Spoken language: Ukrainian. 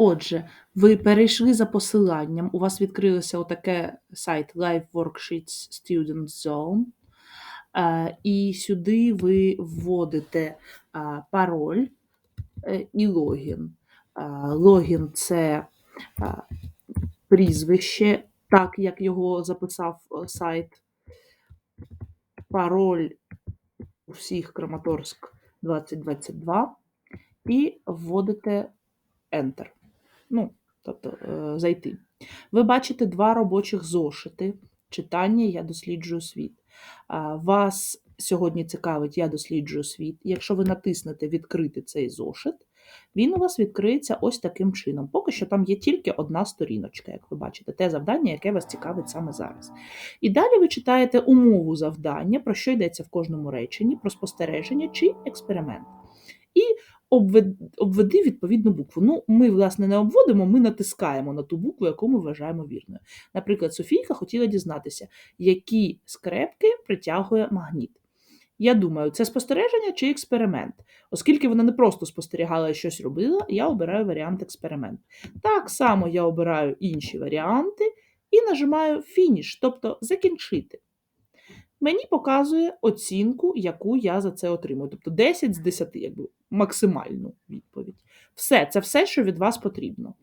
Отже, ви перейшли за посиланням, у вас відкрилося отаке сайт Live Worksheets Student Zone. Е, І сюди ви вводите а, пароль е, і логін. Логін це прізвище, так як його записав е, сайт. Пароль у всіх Краматорськ 2022 і вводите Enter. Ну, тобто е, зайти. Ви бачите два робочих зошити. Читання Я досліджую світ. Вас сьогодні цікавить Я досліджую світ. Якщо ви натиснете Відкрити цей зошит, він у вас відкриється ось таким чином. Поки що там є тільки одна сторіночка, як ви бачите, те завдання, яке вас цікавить саме зараз. І далі ви читаєте умову завдання, про що йдеться в кожному реченні, про спостереження чи експеримент. Обведи відповідну букву. Ну, ми, власне, не обводимо, ми натискаємо на ту букву, яку ми вважаємо вірною. Наприклад, Софійка хотіла дізнатися, які скрепки притягує магніт. Я думаю, це спостереження чи експеримент. Оскільки вона не просто спостерігала і щось робила, я обираю варіант експеримент. Так само я обираю інші варіанти і нажимаю фініш, тобто закінчити. Мені показує оцінку, яку я за це отримую. Тобто 10 з 10, якби максимальну відповідь. Все, це все, що від вас потрібно.